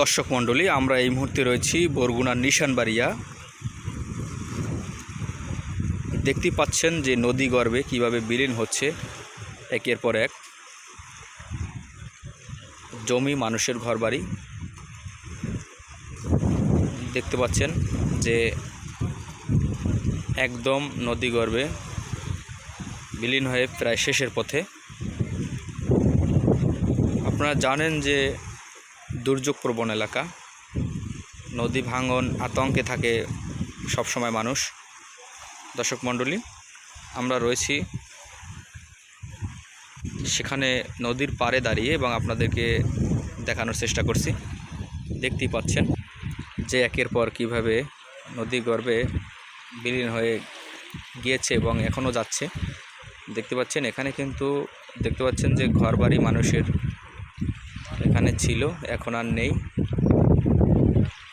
দর্শক মণ্ডলী, আমরা এই মুহূর্তে রয়েছি বরগুনার নিশানবাড়িয়া। দেখতে পাচ্ছেন যে নদী গর্ভে কীভাবে বিলীন হচ্ছে, একের পর এক। জমি, মানুষের ঘরবাড়ি। দেখতে পাচ্ছেন যে একদম নদী গর্ভে বিলীন হয়ে প্রায় শেষের পথে। আপনারা জানেন যে দুর্যোগ প্রবণ এলাকা। নদী ভাঙন আতঙ্কে থাকে সবসময় মানুষ। দর্শক মণ্ডলী, আমরা রয়েছি সেখানে নদীর পাড়ে দাঁড়িয়ে এবং আপনাদেরকে দেখানোর চেষ্টা করছি। দেখতেই পাচ্ছেন যে একের পর কীভাবে নদী গর্ভে বিলীন হয়ে গিয়েছে এবং এখনও যাচ্ছে। দেখতে পাচ্ছেন, এখানে কিন্তু দেখতে পাচ্ছেন যে ঘরবাড়ি মানুষের এখানে ছিল, এখন আর নেই।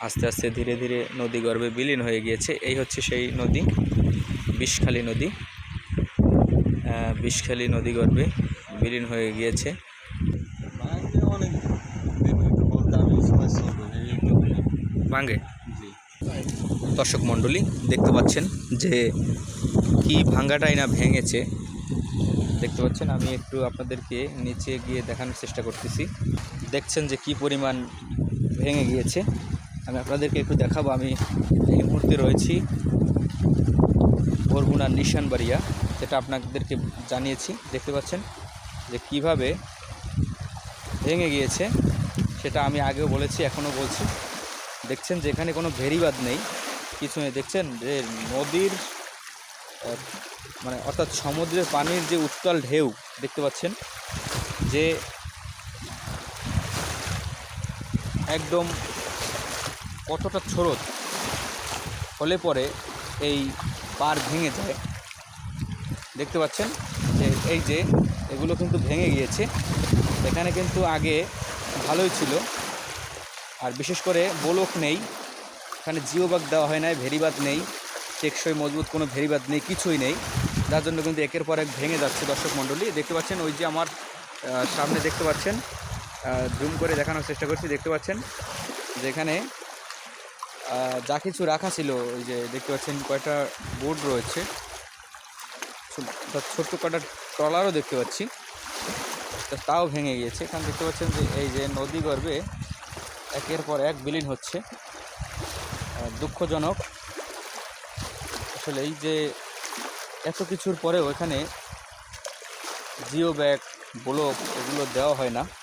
আস্তে আস্তে ধীরে ধীরে নদী গর্ভে বিলীন হয়ে গিয়েছে। এই হচ্ছে সেই নদী, বিষখালী নদী। বিষখালী নদী গর্ভে বিলীন হয়ে গিয়েছে। ভাঙে দর্শক মণ্ডলী, দেখতে পাচ্ছেন যে কি ভাঙ্গাটাই না ভেঙেছে। দেখতে পাচ্ছেন, আমি একটু আপনাদেরকে নিচে গিয়ে দেখানোর চেষ্টা করতেছি। দেখছেন যে কি পরিমাণ ভেঙে গিয়েছে। আমি আপনাদেরকে একটু দেখাবো। আমি এই মুহূর্তে রয়েছি বরগুনার নিশানবাড়িয়া, যেটা আপনাদেরকে জানিয়েছি। দেখতে পাচ্ছেন যে কীভাবে ভেঙে গিয়েছে, সেটা আমি আগেও বলেছি, এখনও বলছি। দেখছেন যে এখানে কোনো ভেরিবাদ নেই, কিছু নেই। দেখছেন যে নদীর মানে অর্থাৎ সমুদ্রের পানির যে উত্তাল ঢেউ, দেখতে পাচ্ছেন যে একদম কতটা স্রোত হলে পরে এই পার ভেঙে যায়। দেখতে পাচ্ছেন যে এই যে এগুলো কিন্তু ভেঙে গিয়েছে। এখানে কিন্তু আগে ভালোই ছিল। আর বিশেষ করে বোলক নেই। এখানে জিওবাগ দেওয়া হয় নাই, ভেরিবাদ নেই। টেকসই মজবুত কোনো ভেরিবাদ নেই, কিছুই নেই। যার জন্য কিন্তু একের পর এক ভেঙে যাচ্ছে দর্শক মণ্ডলী। দেখতে পাচ্ছেন ওই যে আমার সামনে দেখতে পাচ্ছেন জুম করে দেখানোর চেষ্টা করছি, দেখতে পাচ্ছেন? যেখানে যা কিছু রাখা ছিল, ওই যে দেখতে পাচ্ছেন কয়টা বোর্ড রয়েছে। ছোট- ছোট্ট কটা ট্রলারও দেখতে পাচ্ছি। তাও ভেঙে গিয়েছে। এখানে দেখতে পাচ্ছেন যে, এই যে নদী গর্ভে একের পর এক বিলীন হচ্ছে। দুঃখজনক। আসলে এই যে এত কিছুর পরেও এখানে জিও ব্যাগ, ব্লক এগুলো দেওয়া হয় না।